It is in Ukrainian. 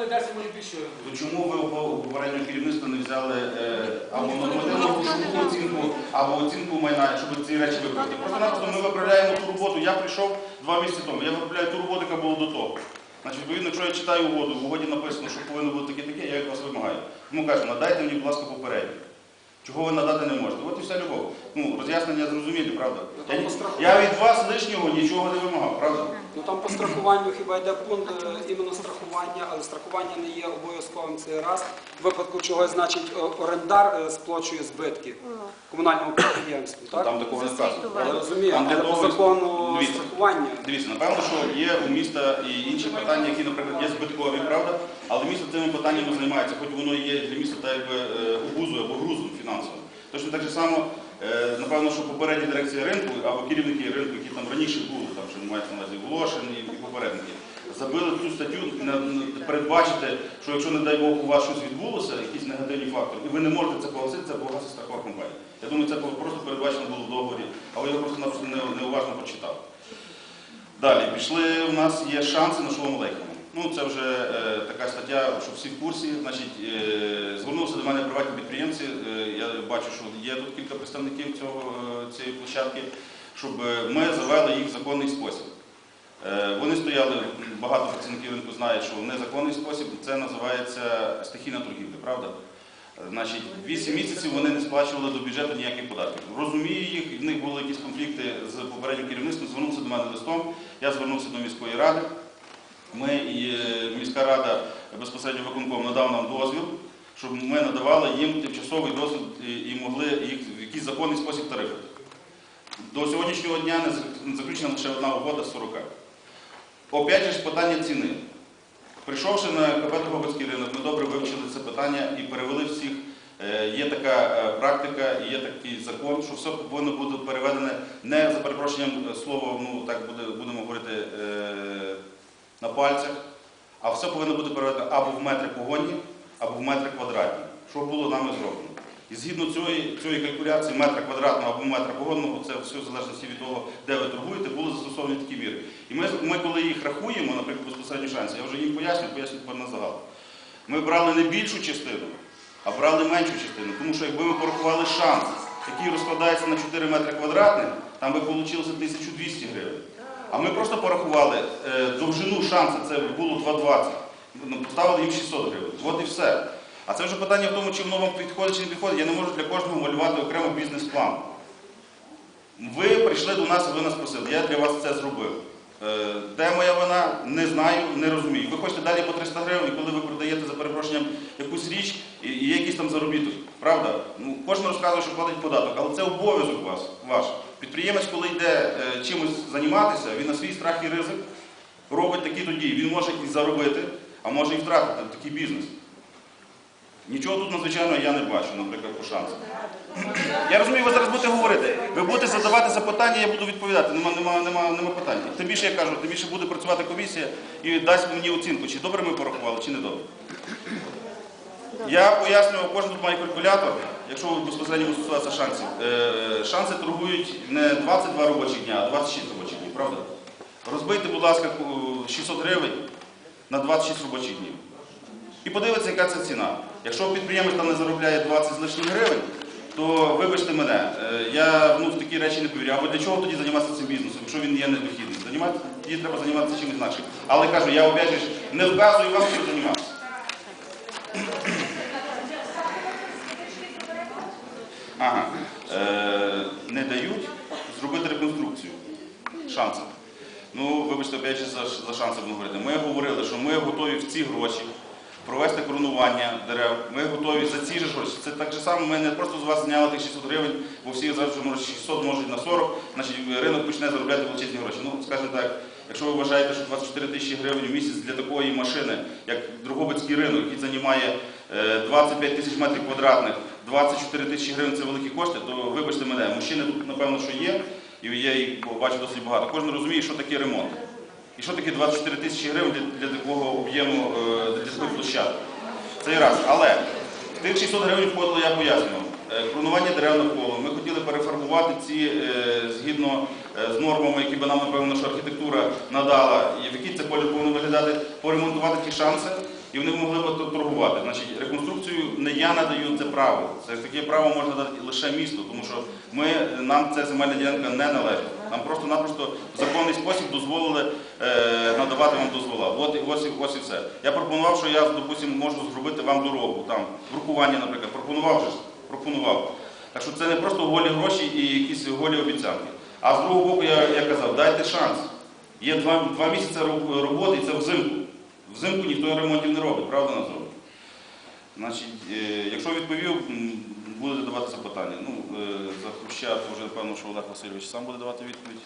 вони 10, може більше. То чому ви у попереднього керівництва не взяли е, або нормативну грошову оцінку, або оцінку майна, щоб ці речі виправити? Просто-напросто ми виправляємо ту роботу. Я прийшов два місяці тому. Я виправляю ту роботу, яка була до того. Значить, відповідно, якщо я читаю угоду, в угоді написано, що повинно бути таке-таке, я від вас вимагаю. Тому кажу, надайте мені, будь ласка, попередньо. Чого ви надати не можете? От і вся любов. Ну, роз'яснення зрозумілі, правда? Я, я від вас лишнього нічого не вимагав, правда? Ну там по страхуванню хіба йде пункт е, іменно страхування, але страхування не є обов'язковим цей раз. В випадку чогось, значить, орендар е, сплачує збитки комунальному підприємству. Так? Там такого не сказано. Я правда? розумію, Там для але по закону Дивіться. страхування. Дивіться, напевно, що є у міста і інші питання, які, наприклад, є збиткові, правда? Але місто цими питаннями займається, хоч воно і є для міста так якби е, обузою або грузом фінансовим. Точно так же само, напевно, що попередні дирекції ринку або керівники ринку, які там раніше були, там що мається на увазі Волошин і, попередники, забили цю статтю передбачити, що якщо, не дай Бог, у вас щось відбулося, якісь негативні фактори, і ви не можете це погасити, це погасить страхова компанія. Я думаю, це просто передбачено було в договорі, але я просто напросто не- неуважно прочитав. Далі пішли. У нас є шанси на шолом Алейхема. Ну це вже е, така стаття, що всі в курсі. Значить, е, звернулися до мене приватні підприємці. Е, я бачу, що є тут кілька представників цього е, цієї площадки, щоб е, ми завели їх в законний спосіб. Е, Вони стояли, багато працівників ринку знають, що в незаконний спосіб це називається стихійна торгівля, правда? Е, Значить, 8 місяців вони не сплачували до бюджету ніяких податків. Розумію їх, в них були якісь конфлікти з попереднім керівництвом, звернувся до мене листом, я звернувся до міської ради. Ми і е, міська рада безпосередньо виконком надав нам дозвіл, щоб ми надавали їм тимчасовий досвід і- могли їх в якийсь законний спосіб тарифити. До сьогоднішнього дня не заключена лише одна угода з 40. Опять же питання ціни. Прийшовши на КП Дрогобицький ринок, ми добре вивчили це питання і перевели всіх. Е, Є така е, практика і є такий закон, що все повинно бути переведене не за перепрошенням слова, ну так буде, будемо говорити на пальцях, а все повинно бути переведено або в метри погонні, або в метри квадратні, що було нами зроблено. І згідно цієї, цієї калькуляції метра квадратного або метра погонного, це все в залежності від того, де ви торгуєте, були застосовані такі міри. І ми, ми коли їх рахуємо, наприклад, безпосередньо шанси, я вже їм поясню, поясню тепер на загал. Ми брали не більшу частину, а брали меншу частину. Тому що якби ми порахували шанс, який розкладається на 4 метри квадратних, там би вийшло 1200 гривень. А ми просто порахували е, довжину шансу, це було 2,20. Ну, Поставили їм 600 гривень. От і все. А це вже питання в тому, чи воно вам підходить, чи не підходить. Я не можу для кожного малювати окремо бізнес-план. Ви прийшли до нас ви нас просили. Я для вас це зробив. Е, Де моя вина, не знаю, не розумію. Ви хочете далі по 300 гривень, і коли ви продаєте за перепрошенням якусь річ, і якийсь там заробіток. Правда? Ну, кожен розказує, що платить податок, але це обов'язок вас, ваш. Підприємець, коли йде е, чимось займатися, він на свій страх і ризик робить такі тоді. Він може і заробити, а може і втратити такий бізнес. Нічого тут надзвичайного я не бачу, наприклад, по шансам. Я розумію, ви зараз будете говорити. Ви будете задавати запитання, я буду відповідати. Нема, нема, нема, нема питань. Тим більше я кажу, тим більше буде працювати комісія і дасть мені оцінку, чи добре ми порахували, чи не добре. Я пояснював, кожен тут має калькулятор, якщо безпосередньо буде стосуватися шансів. Е, шанси торгують не 22 робочі дня, а 26 робочих днів, правда? Розбийте, будь ласка, 600 гривень на 26 робочих днів. І подивіться, яка це ціна. Якщо підприємець там не заробляє 20 з лишнім гривень, то вибачте мене, е, я ну, в такі речі не повірю. Або для чого тоді займатися цим бізнесом, якщо він є недохідним? Тоді треба займатися чимось інакшим. Але кажу, я опять не вказую вам, чим займатися. Ага. Е, не дають зробити реконструкцію шансом. Ну, вибачте, опять же, за, за шанси будемо говорити. Ми говорили, що ми готові в ці гроші провести коронування дерев. Ми готові за ці ж гроші. Це так же само, ми не просто з вас зняли тих 600 гривень, бо всі зараз вже може 600 можуть на 40, значить ринок почне заробляти величезні гроші. Ну, скажімо так, якщо ви вважаєте, що 24 тисячі гривень в місяць для такої машини, як Дрогобицький ринок, який займає е, 25 тисяч метрів квадратних, 24 тисячі гривень це великі кошти, то вибачте мене, мужчини тут, напевно, що є, і я їх бачу досить багато. Кожен розуміє, що таке ремонт. І що таке 24 тисячі гривень для, для такого об'єму, е, для такої площадки. Це і раз. Але тих 600 гривень входило, я пояснював. Е, Кронування дерев навколо. Ми хотіли перефарбувати ці е, згідно е, з нормами, які би нам, напевно, що архітектура надала, і в який це колір повинен виглядати, поремонтувати ті шанси і вони могли б тут торгувати. Значить, реконструкцію не я надаю це право. Це таке право можна дати лише місту, тому що ми, нам ця земельна ділянка не належить. Нам просто-напросто в законний спосіб дозволили е, надавати вам дозвола. От, ось, ось і все. Я пропонував, що я, допустимо, можу зробити вам дорогу, там, брукування, наприклад. Пропонував же пропонував. Так що це не просто голі гроші і якісь голі обіцянки. А з другого боку, я, я казав, дайте шанс. Є два, два місяці роботи, і це взимку. Взимку ніхто ремонтів не робить, правда Назар? Значить, е, якщо відповів, буде давати запитання. Ну, е, за Хруща, вже певно, що Олег Васильович сам буде давати відповідь.